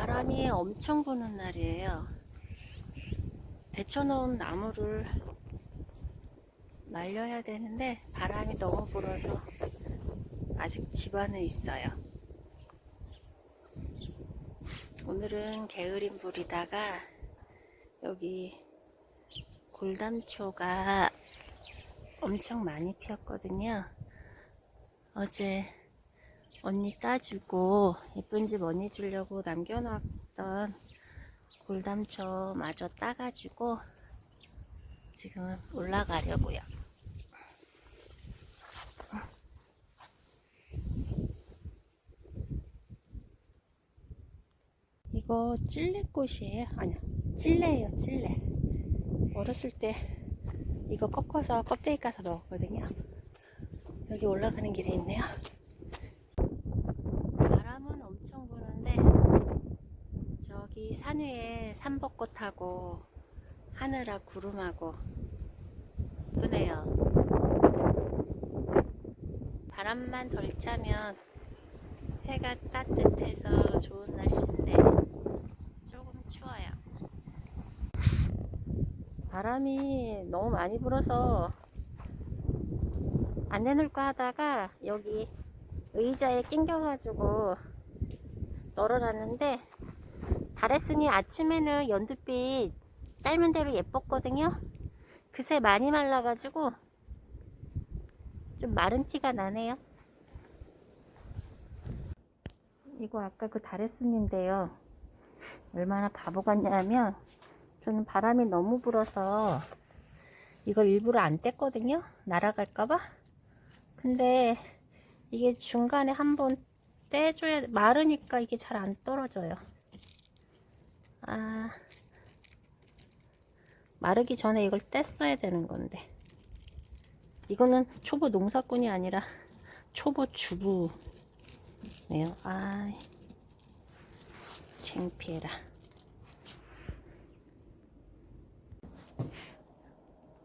바람이 엄청 부는 날이에요. 데쳐놓은 나무를 말려야 되는데 바람이 너무 불어서 아직 집 안에 있어요. 오늘은 게으린 불이다가 여기 골담초가 엄청 많이 피었거든요. 어제 언니 따주고 예쁜 집 언니 주려고 남겨놨던 골담초 마저 따가지고 지금 올라가려고요. 이거 찔레꽃이에요. 아니야, 찔레예요, 찔레. 어렸을 때 이거 꺾어서 껍데기 까서 먹었거든요. 여기 올라가는 길에 있네요. 바람은 엄청 부는데 저기 산 위에 산벚꽃하고 하늘하 구름하고 예쁘네요. 바람만 덜 차면 해가 따뜻해서 좋은 날씨인데 조금 추워요. 바람이 너무 많이 불어서 안 내놓을까 하다가 여기 의자에 낑겨가지고 널어놨는데 달했으니 아침에는 연두빛 삶은 대로 예뻤거든요. 그새 많이 말라가지고 좀 마른 티가 나네요. 이거 아까 그 달했순인데요. 얼마나 바보 같냐면 저는 바람이 너무 불어서 이걸 일부러 안 뗐거든요. 날아갈까봐. 근데 이게 중간에 한번 떼줘야 마르니까 이게 잘 안 떨어져요. 아 마르기 전에 이걸 뗐어야 되는 건데 이거는 초보 농사꾼이 아니라 초보 주부네요. 아 창피해라.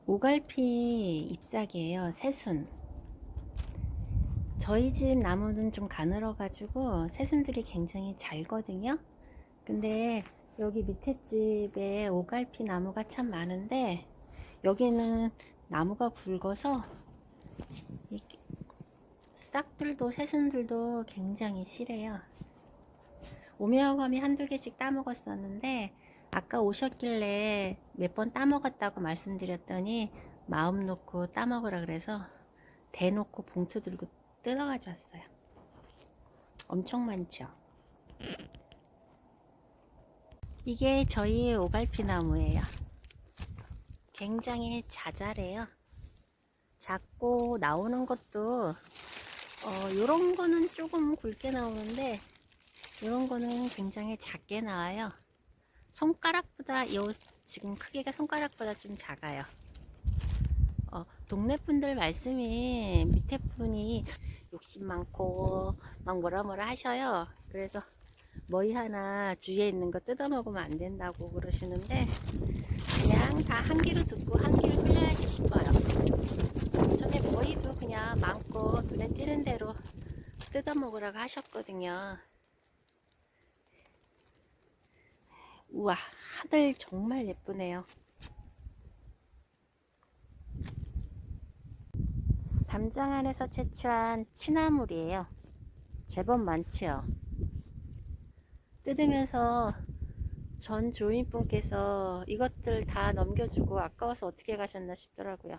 오갈피 잎사귀예요. 새순. 저희 집 나무는 좀 가늘어 가지고 새순들이 굉장히 잘거든요. 근데 여기 밑에 집에 오갈피 나무가 참 많은데 여기는 나무가 굵어서 이 싹들도 새순들도 굉장히 실해요. 오메어감이 한두 개씩 따먹었었는데 아까 오셨길래 몇 번 따먹었다고 말씀드렸더니 마음 놓고 따먹으라 그래서 대놓고 봉투 들고 뜯어가져 왔어요. 엄청 많죠? 이게 저희 오갈피 나무예요. 굉장히 자잘해요. 작고 나오는 것도 어, 요런 거는 조금 굵게 나오는데 이런 거는 굉장히 작게 나와요. 손가락보다 요 지금 크기가 손가락보다 좀 작아요. 어, 동네 분들 말씀이 밑에 분이 욕심 많고 막 뭐라 뭐라 하셔요. 그래서 머리 하나 주위에 있는 거 뜯어 먹으면 안 된다고 그러시는데 그냥 다 한 귀로 듣고 한 귀로 흘려야지 싶어요. 전에 머리도 그냥 많고 눈에 띄는 대로 뜯어 먹으라고 하셨거든요. 우와, 하늘 정말 예쁘네요. 담장 안에서 채취한 취나물이에요. 제법 많지요. 뜯으면서 전 주인분께서 이것들 다 넘겨주고 아까워서 어떻게 가셨나 싶더라고요.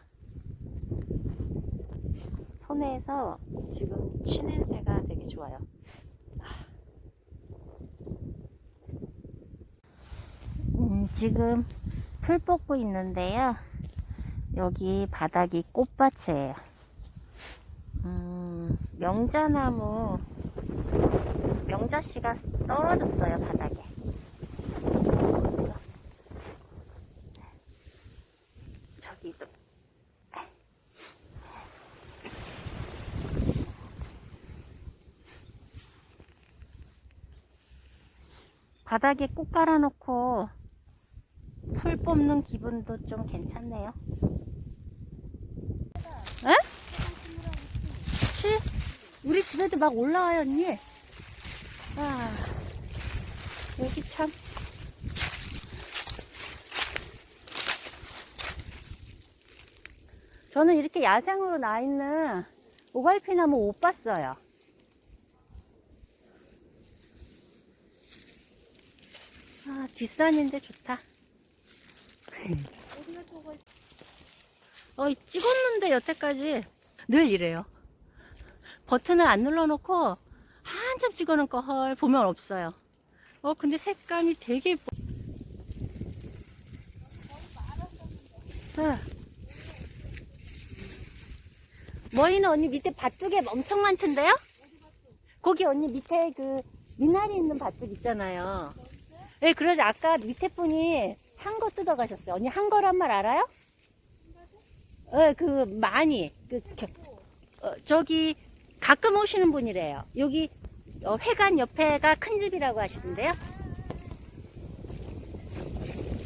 손에서 지금 취 냄새가 되게 좋아요. 음, 지금 풀 뽑고 있는데요. 여기 바닥이 꽃밭이에요. 음, 명자나무, 명자 씨가 떨어졌어요, 바닥에. 저기도. 바닥에 꽃 깔아놓고 풀 뽑는 기분도 좀 괜찮네요. 에? 치? 우리 집에도 막 올라와요, 언니. 아, 여기 참. 저는 이렇게 야생으로 나 있는 오갈피 나무 못 봤어요. 아, 뒷산인데 좋다. 어, 찍었는데 여태까지 늘 이래요. 버튼을 안 눌러놓고 한참 찍어놓고 헐 보면 없어요. 어, 근데 색감이 되게 예뻐. 네. 머리는 언니 밑에 밭쪽에 엄청 많던데요? 거기 언니 밑에 그 미나리 있는 밭쪽 있잖아요. 네, 그래서 아까 밑에 분이 한 거 뜯어 가셨어요. 언니 한 거란 말 알아요? 네, 그 많이 그 겨- 어, 저기 가끔 오시는 분이래요. 여기 어, 회관 옆에가 큰 집이라고 하시던데요.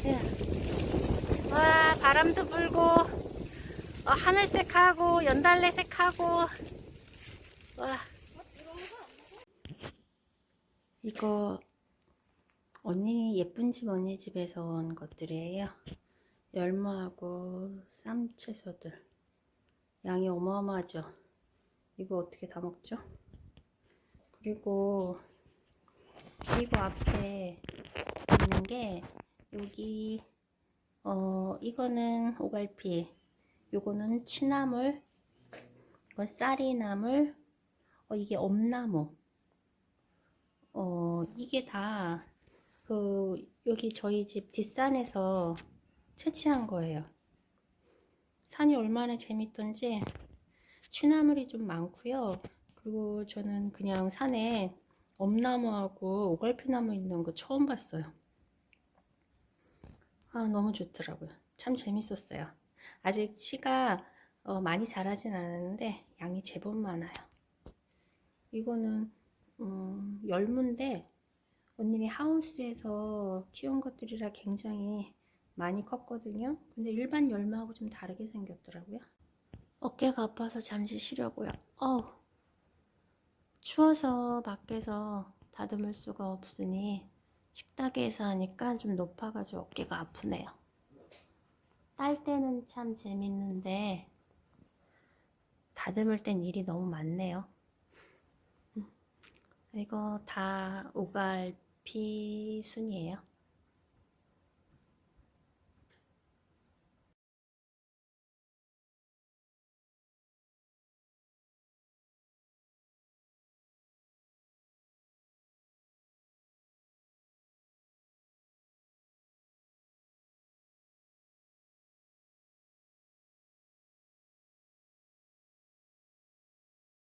예. 와 바람도 불고 어, 하늘색하고 연달래색하고 와 이거 언니 예쁜 집 언니 집에서 온 것들이에요. 열무하고 쌈채소들 양이 어마어마하죠. 이거 어떻게 다 먹죠? 그리고 그리고 앞에 있는 게 여기 어 이거는 오갈피 요거는 취나물 이건 쌀이나물 어 이게 엄나무 어 이게 다 그 여기 저희 집 뒷산에서 채취한 거예요 산이 얼마나 재밌던지 취나물이 좀 많고요 그리고 저는 그냥 산에 엄나무하고 오갈피나무 있는 거 처음 봤어요. 아, 너무 좋더라고요. 참 재밌었어요. 아직 치가 어, 많이 자라진 않았는데 양이 제법 많아요. 이거는 음, 열무인데 언니네 하우스에서 키운 것들이라 굉장히 많이 컸거든요. 근데 일반 열무하고 좀 다르게 생겼더라고요. 어깨가 아파서 잠시 쉬려고요. 어우. 추워서 밖에서 다듬을 수가 없으니 식탁에서 하니까 좀 높아가지고 어깨가 아프네요. 딸 때는 참 재밌는데 다듬을 땐 일이 너무 많네요. 음. 이거 다 오갈 피 순이에요.